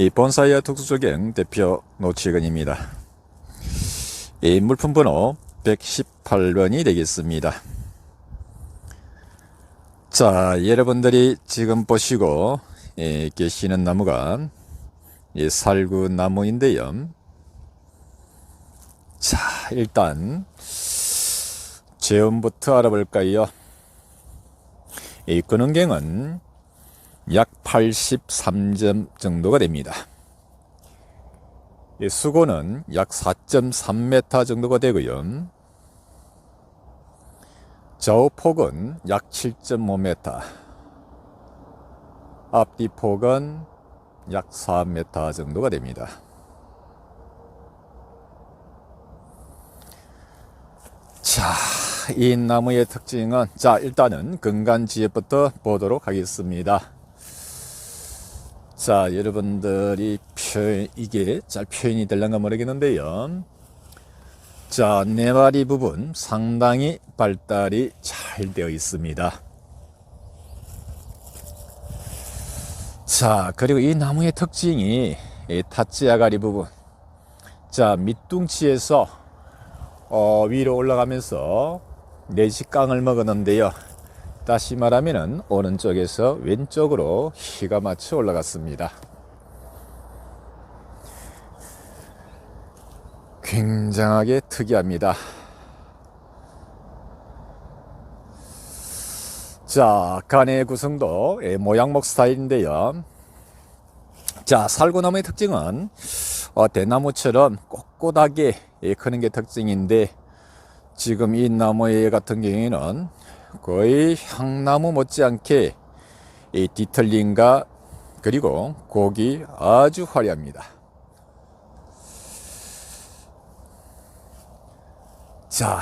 이 본사이어 특수조경 대표 노치근입니다. 이 물품 번호 118번이 되겠습니다. 자, 여러분들이 지금 보시고 예, 계시는 나무가 이 살구 나무인데요. 자, 일단 재원부터 알아볼까요? 이 근원경은 약 83점 정도가 됩니다. 이 수고는 약 4.3m 정도가 되고요. 좌우폭은 약 7.5m, 앞뒤폭은 약 4m 정도가 됩니다. 자, 이 나무의 특징은 자, 일단은 근간지엽부터 보도록 하겠습니다. 자, 여러분들이 표현, 이게 잘 표현이 될런가 모르겠는데요. 자, 네 마리 부분 상당히 발달이 잘 되어 있습니다. 자, 그리고 이 나무의 특징이 이 타치 아가리 부분. 자, 밑둥치에서 어, 위로 올라가면서 내식강을 먹었는데요. 다시 말하면은 오른쪽에서 왼쪽으로 희가 맞춰 올라갔습니다. 굉장하게 특이합니다. 자, 간의 구성도 예, 모양목 스타일인데요. 자, 살구나무의 특징은 어, 대나무처럼 꼿꼿하게 예, 크는 게 특징인데 지금 이 나무 같은 경우에는 거의 향나무 못지않게 이 디틀링과 그리고 곡이 아주 화려합니다. 자,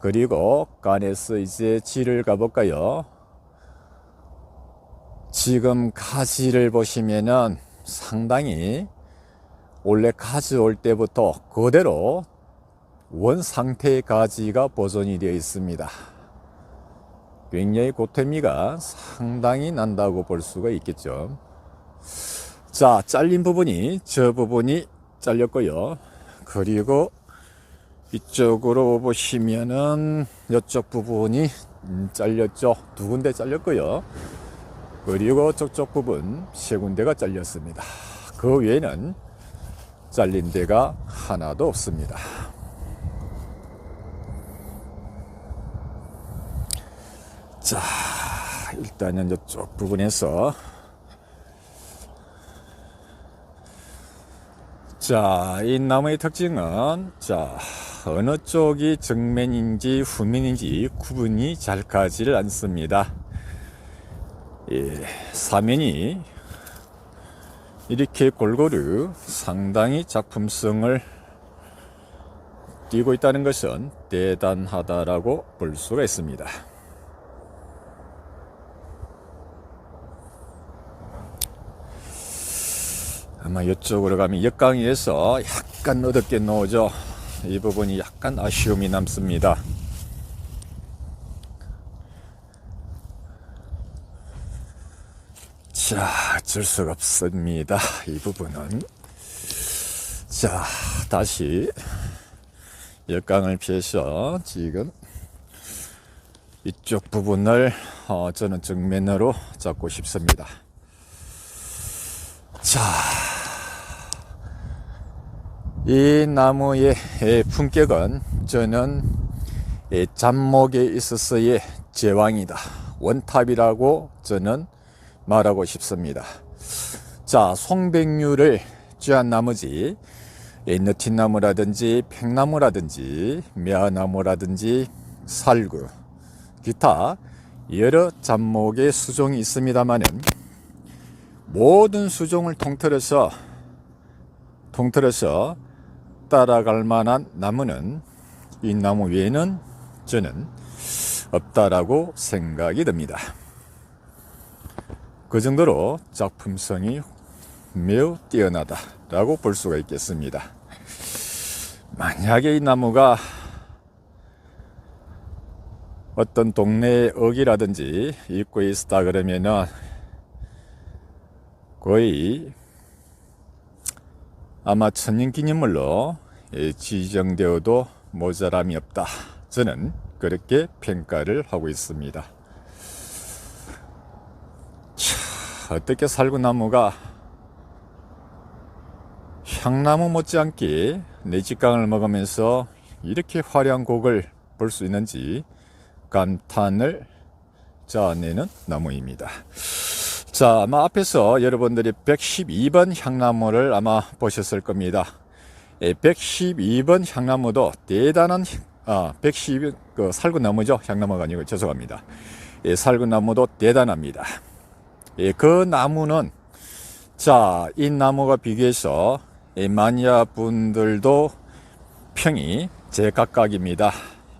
그리고 간에서 이제 질을 가볼까요? 지금 가지를 보시면은 상당히 원래 가져올 때부터 그대로 원 상태의 가지가 보존이 되어 있습니다. 굉장히 고태미가 상당히 난다고 볼 수가 있겠죠. 자, 잘린 부분이 저 부분이 잘렸고요. 그리고 이쪽으로 보시면은 이쪽 부분이 잘렸죠. 두 군데 잘렸고요. 그리고 저쪽 부분 세 군데가 잘렸습니다. 그 외에는 잘린 데가 하나도 없습니다. 자, 일단은 이쪽 부분에서 자, 이 나무의 특징은 자, 어느 쪽이 정면인지 후면인지 구분이 잘 가지를 않습니다. 예, 사면이 이렇게 골고루 상당히 작품성을 띄고 있다는 것은 대단하다라고 볼 수가 있습니다. 아마 이쪽으로 가면 역강위에서 약간 어둡게 나오죠. 이 부분이 약간 아쉬움이 남습니다. 자, 어쩔 수가 없습니다. 이 부분은. 자, 다시 역강을 피해서 지금 이쪽 부분을 어, 저는 정면으로 잡고 싶습니다. 자, 이 나무의 품격은 저는 잡목에 있어서의 제왕이다. 원탑이라고 저는 말하고 싶습니다. 자, 송백류를 쥐한 나머지 너티나무라든지 팽나무라든지 매화나무라든지 살구 기타 여러 잡목의 수종이 있습니다만은 모든 수종을 통틀어서 통틀어서 따라갈 만한 나무는 이 나무 외에는 저는 없다라고 생각이 듭니다. 그 정도로 작품성이 매우 뛰어나다라고 볼 수가 있겠습니다. 만약에 이 나무가 어떤 동네의 어기라든지 입구에 있다 그러면은 거의 아마 천년기념물로 예, 지정되어도 모자람이 없다. 저는 그렇게 평가를 하고 있습니다. 차, 어떻게 살구나무가 향나무 못지않게 내 직강을 먹으면서 이렇게 화려한 곡을 볼 수 있는지 감탄을 자내는 나무입니다. 자, 아마 앞에서 여러분들이 112번 향나무를 아마 보셨을 겁니다. 예, 112번 향나무도 대단한 아, 112, 그 살구나무죠. 향나무가 아니고 죄송합니다. 예, 살구나무도 대단합니다. 예, 그 나무는 자, 이 나무가 비교해서 예, 마니아 분들도 평이 제각각입니다.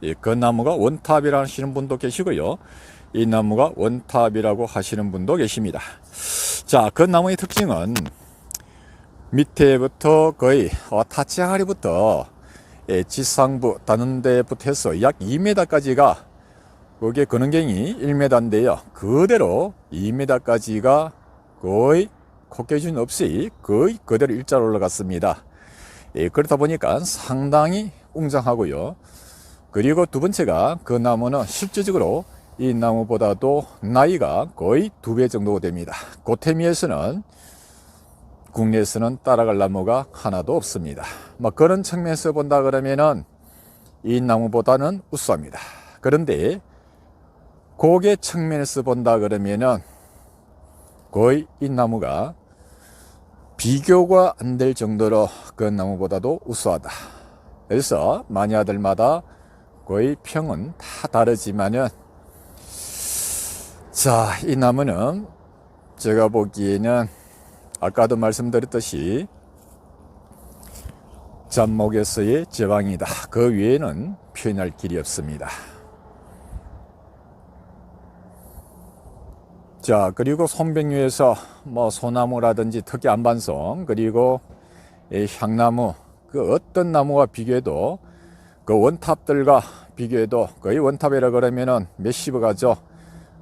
예, 그 나무가 원탑이라 하시는 분도 계시고요. 이 나무가 원탑이라고 하시는 분도 계십니다. 자, 그 나무의 특징은 밑에부터 거의 어, 타치아리부터 예, 지상부 다는 데부터 해서 약 2m까지가 그게 근원경이 1m인데요. 그대로 2m까지가 거의 코끼준 없이 거의 그대로 일자로 올라갔습니다. 예, 그렇다 보니까 상당히 웅장하고요. 그리고 두 번째가 그 나무는 실질적으로 이 나무보다도 나이가 거의 두 배 정도 됩니다. 고태미에서는 국내에서는 따라갈 나무가 하나도 없습니다. 뭐 그런 측면에서 본다 그러면은 이 나무보다는 우수합니다. 그런데 고개 측면에서 본다 그러면은 거의 이 나무가 비교가 안 될 정도로 그 나무보다도 우수하다. 그래서 마니아들마다 거의 평은 다 다르지만은 자, 이 나무는 제가 보기에는 아까도 말씀드렸듯이 잡목에서의 제방이다. 그 외에는 표현할 길이 없습니다. 자, 그리고 손병류에서 뭐 소나무라든지 특히 안반송, 그리고 이 향나무, 그 어떤 나무와 비교해도 그 원탑들과 비교해도 거의 원탑이라 그러면은 몇십억 가죠.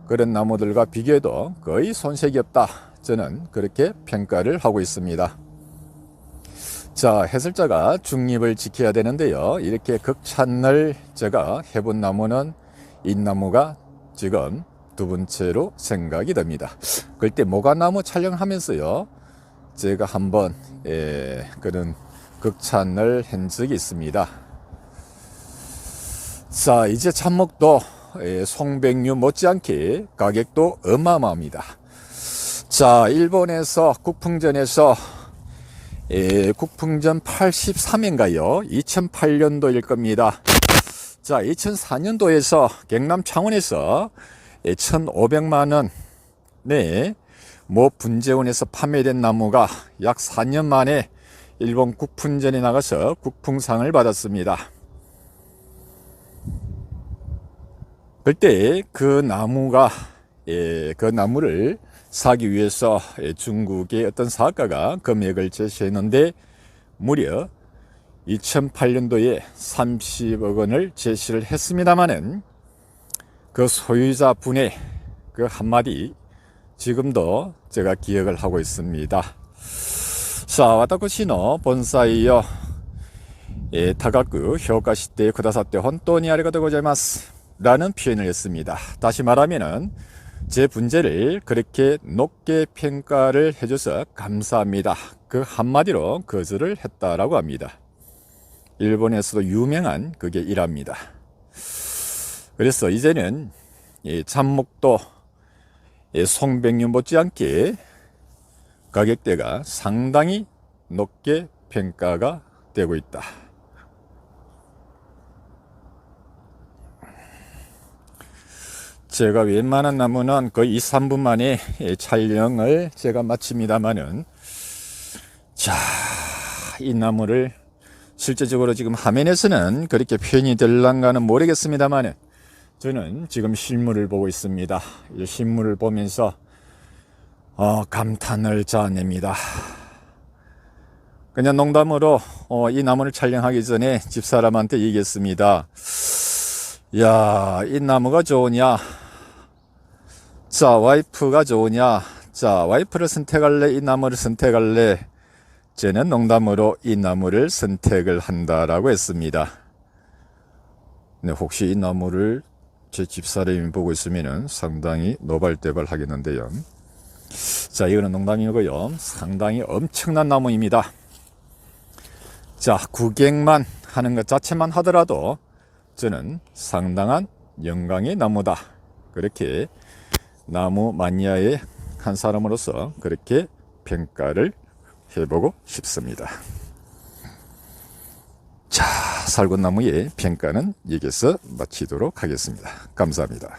그런 나무들과 비교해도 거의 손색이 없다. 저는 그렇게 평가를 하고 있습니다. 자, 해설자가 중립을 지켜야 되는데요. 이렇게 극찬을 제가 해본 나무는 이 나무가 지금 두 번째로 생각이 됩니다. 그때 모가나무 촬영하면서요. 제가 한번 예, 그런 극찬을 한 적이 있습니다. 자, 이제 참목도 예, 송백류 못지않게 가격도 어마어마합니다. 자, 일본에서 국풍전에서 예, 국풍전 83인가요? 2008년도일 겁니다. 자, 2004년도에서 경남 창원에서 1,500만 원, 네, 모 분재원에서 판매된 나무가 약 4년 만에 일본 국풍전에 나가서 국풍상을 받았습니다. 그때 그 나무가 예, 그 나무를 사기 위해서 예, 중국의 어떤 사학가가 금액을 제시했는데 무려 2008년도에 30억 원을 제시를 했습니다마는 그 소유자 분의 그 한마디 지금도 제가 기억을 하고 있습니다. 자, 와타쿠시노 본사이요. 예, 타가쿠 효과시대 쿠다사테 혼돈이 아리가또 고자이마스. 라는 표현을 했습니다. 다시 말하면은 제 분재를 그렇게 높게 평가를 해줘서 감사합니다. 그 한마디로 거절을 했다라고 합니다. 일본에서도 유명한 그게 일합니다. 그래서 이제는 이 잡목도 송백류 못지않게 가격대가 상당히 높게 평가가 되고 있다. 제가 웬만한 나무는 거의 2, 3분 만에 촬영을 제가 마칩니다만은 자, 이 나무를 실제적으로 지금 화면에서는 그렇게 표현이 될랑가는 모르겠습니다만은 저는 지금 실물을 보고 있습니다. 이 실물을 보면서 어, 감탄을 자냅니다. 그냥 농담으로 어, 이 나무를 촬영하기 전에 집사람한테 얘기했습니다. 야, 이 나무가 좋으냐? 자, 와이프가 좋으냐? 자, 와이프를 선택할래? 이 나무를 선택할래? 쟤는 농담으로 이 나무를 선택을 한다라고 했습니다. 네, 혹시 이 나무를 제 집사람이 보고 있으면 상당히 노발대발 하겠는데요. 자, 이거는 농담이고요. 상당히 엄청난 나무입니다. 자, 구경만 하는 것 자체만 하더라도 저는 상당한 영광의 나무다. 그렇게 나무 마니아의 한 사람으로서 그렇게 평가를 해보고 싶습니다. 자, 살구나무의 평가는 여기서 마치도록 하겠습니다. 감사합니다.